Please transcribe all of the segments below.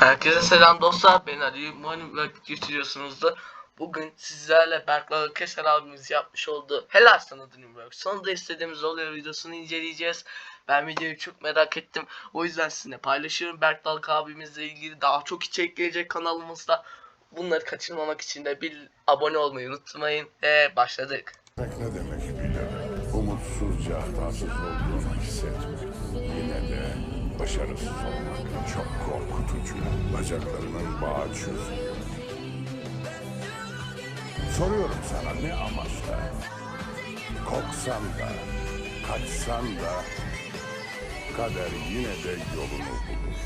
Herkese selam dostlar ben Ali umarım vakit geçiriyorsunuzdur. Bugün sizlerle Berkler Keser abimiz yapmış olduğu Helal Sana Dreamworks sonunda istediğimiz oluyor videosunu inceleyeceğiz. Ben videoyu çok merak ettim. O yüzden sizinle paylaşıyorum. Berkler abimizle ilgili daha çok içerik gelecek kanalımızda. Bunları kaçırmamak için de bir abone olmayı unutmayın. Ve başladık. Ne demek bilemem. Umutsuzca hatasız olduğunu hissetmek. Yine de başarısız olmak çok korkutucu. Bacaklarının bağı çözülüyor. Soruyorum sana ne amaçla? Korksan da, kaçsan da kader yine de yolunu bulur.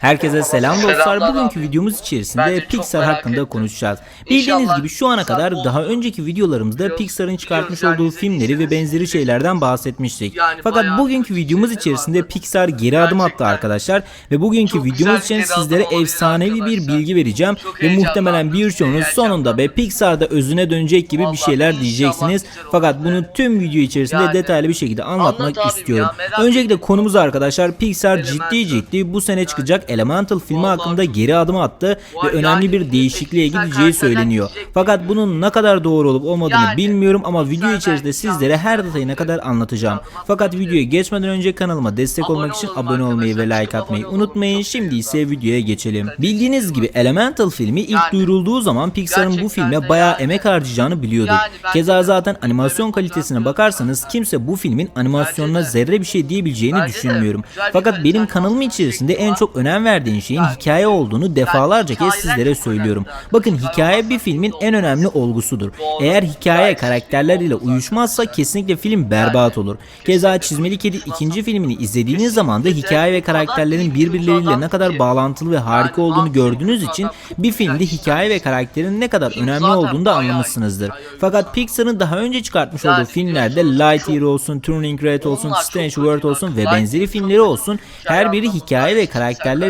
Herkese selam dostlar. Bugünkü videomuz içerisinde Pixar hakkında konuşacağız. Bildiğiniz gibi şu ana kadar daha önceki videolarımızda Pixar'ın çıkartmış olduğu filmleri ve benzeri şeylerden bahsetmiştik. Fakat bugünkü çok videomuz içerisinde. Pixar geri adım attı arkadaşlar ve bugünkü videomuz için sizlere efsanevi bir bilgi vereceğim ve muhtemelen birçoğunuz sonunda be Pixar'da özüne dönecek gibi bir şeyler diyeceksiniz. Fakat bunu tüm video içerisinde detaylı bir şekilde anlatmak istiyorum. Öncelikle konumuz arkadaşlar Pixar ciddi ciddi bu sene çıkacak Elemental filmi hakkında geri adım attı ve önemli bir değişikliğe gideceği söyleniyor. Fakat bunun ne kadar doğru olup olmadığını bilmiyorum ama video içerisinde sizlere her yanlış detayına kadar anlatacağım. Fakat videoya geçmeden önce kanalıma destek olmak için abone olmayı ve like atmayı unutmayın. Şimdi ise videoya geçelim. Bildiğiniz gibi Elemental filmi ilk duyurulduğu zaman Pixar'ın bu filme bayağı emek harcayacağını biliyorduk. Keza zaten animasyon kalitesine bakarsanız kimse bu filmin animasyonuna zerre bir şey diyebileceğini düşünmüyorum. Fakat benim kanalım içerisinde en çok önem verdiğim şeyin Yani, hikaye olduğunu defalarca kez sizlere söylüyorum. Bakın Hikaye bir filmin film en önemli olgusudur. Eğer hikaye karakterleriyle olmaz uyuşmazsa kesinlikle film berbat olur. Keza Çizmeli Kedi ikinci filmini izlediğiniz zaman da hikaye ve karakterlerin birbirleriyle ne kadar bağlantılı ve harika olduğunu gördüğünüz için bir filmde hikaye ve karakterin ne kadar önemli olduğunu da anlamışsınızdır. Fakat Pixar'ın daha önce çıkartmış olduğu filmlerde Lightyear olsun, Turning Red olsun, Strange World olsun ve benzeri filmleri olsun her biri hikaye ve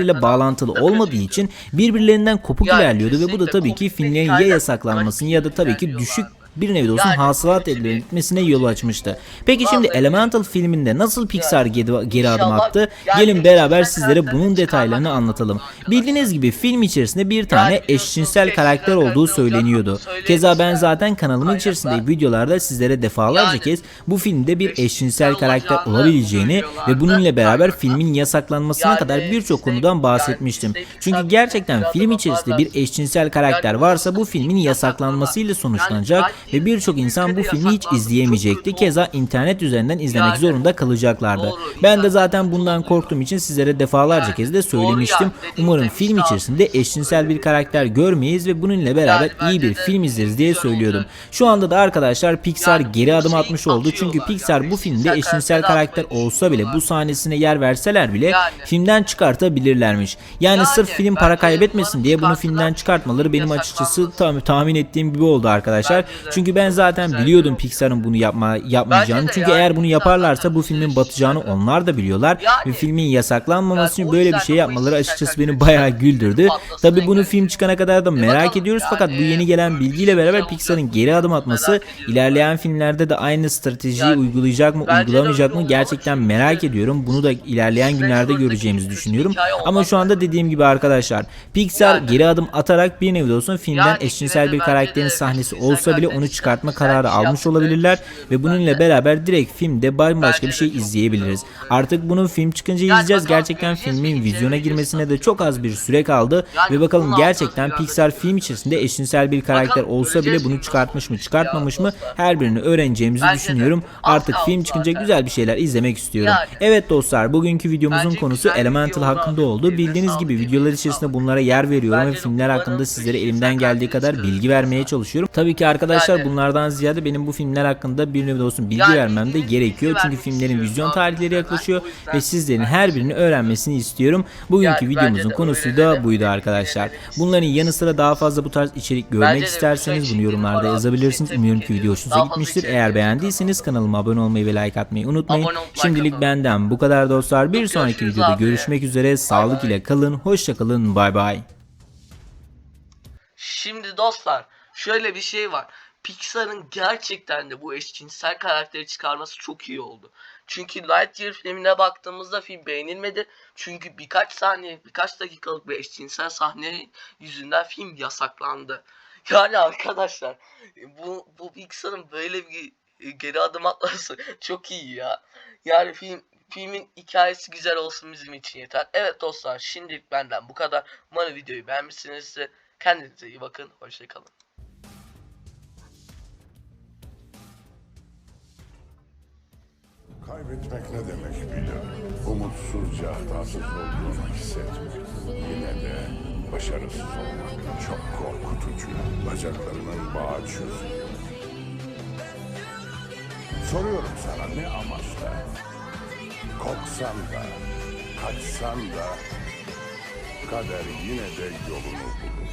karakterlerle bağlantılı olmadığı için birbirlerinden kopuk ilerliyordu ve bu da tabii ki filmlerin ya yasaklanmasını ya da tabii ki düşük bir nevi de olsun hasılat etmesine yol açmıştı. Peki şimdi Elemental filminde nasıl Pixar geri, geri adım attı? Gelin beraber sizlere bunun detaylarını anlatalım. Bildiğiniz gibi film içerisinde bir tane eşcinsel karakter olduğu söyleniyordu. Keza ben zaten kanalımın içerisindeki videolarda sizlere defalarca kez bu filmde bir eşcinsel karakter olabileceğini ve bununla beraber filmin yasaklanmasına kadar birçok konudan bahsetmiştim. Çünkü gerçekten film içerisinde bir eşcinsel karakter varsa bu filmin filmi yasaklanmasıyla sonuçlanacak ve birçok insan bu filmi hiç izleyemeyecekti. Keza internet üzerinden izlemek zorunda kalacaklardı. Ben de zaten bundan korktuğum için sizlere defalarca kez de söylemiştim. Umarım film içerisinde eşcinsel bir karakter görmeyiz ve bununla beraber iyi bir film izleriz diye oldu. Şu anda da arkadaşlar Pixar geri adım atmış oldu. Çünkü Pixar bu filmde eşcinsel karakter olsa bile bu sahnesine yer verseler bile filmden çıkartabilirlermiş. Yani, sırf film para kaybetmesin diye bunu filmden çıkartmaları benim açıkçası tahmin ettiğim gibi oldu arkadaşlar. De. Çünkü ben zaten biliyordum. Pixar'ın bunu yapma yapmayacağını. Çünkü eğer bunu yaparlarsa bu filmin batacağını onlar da biliyorlar. Ve filmin yasaklanmaması için böyle bir şey yapmaları açıkçası beni bayağı güldürdü. Tabi bunu film çıkana kadar da merak bakalım. ediyoruz. Fakat bu yeni gelen bilgiyle beraber Güzel Pixar'ın geri adım atması Merak ilerleyen filmlerde de aynı stratejiyi uygulayacak mı uygulamayacak mı gerçekten merak ediyorum. Bunu da ilerleyen günlerde göreceğimizi düşünüyorum. Ama şu anda dediğim gibi arkadaşlar Pixar geri adım atarak bir nevi olsun filmden eşcinsel bir karakterin sahnesi olsa bile onu çıkartma kararı şey almış olabilirler ve bununla beraber direkt filmde bambaşka bir şey izleyebiliriz. Artık bunun film çıkınca izleyeceğiz. Gerçekten filmin mi? vizyona girmesine de çok az bir süre kaldı ve bakalım gerçekten Pixar film içerisinde eşcinsel bir karakter olsa bile bunu çıkartmış mı çıkartmamış mı her birini öğreneceğimizi düşünüyorum. Artık film çıkınca güzel bir şeyler izlemek istiyorum. Evet dostlar bugünkü videomuzun konusu bir Elemental hakkında oldu. Bildiğiniz gibi videolar içerisinde bunlara yer veriyorum ve filmler hakkında sizlere elimden geldiği kadar bilgi vermeye çalışıyorum. Tabii ki arkadaşlar Yani- bunlardan ziyade benim bu filmler hakkında bir nevi olsun bilgi Yani vermem de gerekiyor. Çünkü filmlerin vizyon tarihleri yaklaşıyor ve sizlerin her birini öğrenmesini istiyorum. Bugünkü Yani videomuzun de konusu da buydu arkadaşlar. Bunların yanı sıra daha fazla bu tarz içerik görmek de isterseniz bunu yorumlarda abi. yazabilirsiniz. Umuyorum ki video hoşunuza gitmiştir. Eğer beğendiyseniz kanalıma abone olmayı ve like atmayı unutmayın. Şimdilik benden bu kadar dostlar. Bir sonraki videoda görüşmek üzere. Sağlık ile kalın. Hoşça kalın. Bay bay. Şimdi dostlar şöyle bir şey var. Pixar'ın gerçekten de bu eşcinsel karakteri çıkarması çok iyi oldu. Çünkü Lightyear filmine baktığımızda film beğenilmedi. Çünkü birkaç saniye, birkaç dakikalık bir eşcinsel sahne yüzünden film yasaklandı. Yani arkadaşlar bu, bu Pixar'ın böyle bir e, geri adım atması çok iyi ya. Yani film filmin hikayesi güzel olsun bizim için yeter. Evet dostlar şimdilik benden bu kadar. Umarım videoyu beğenmişsinizdir. Kendinize iyi bakın. Hoşçakalın. Kaybetmek ne demek bilir. Umutsuzca hatasız olduğunu hissetmek. Yine de başarısız olmak çok korkutucu. Bacaklarının bağı çözülüyor. Soruyorum sana ne amaçla? Korksan da, kaçsan da kader yine de yolunu bulur.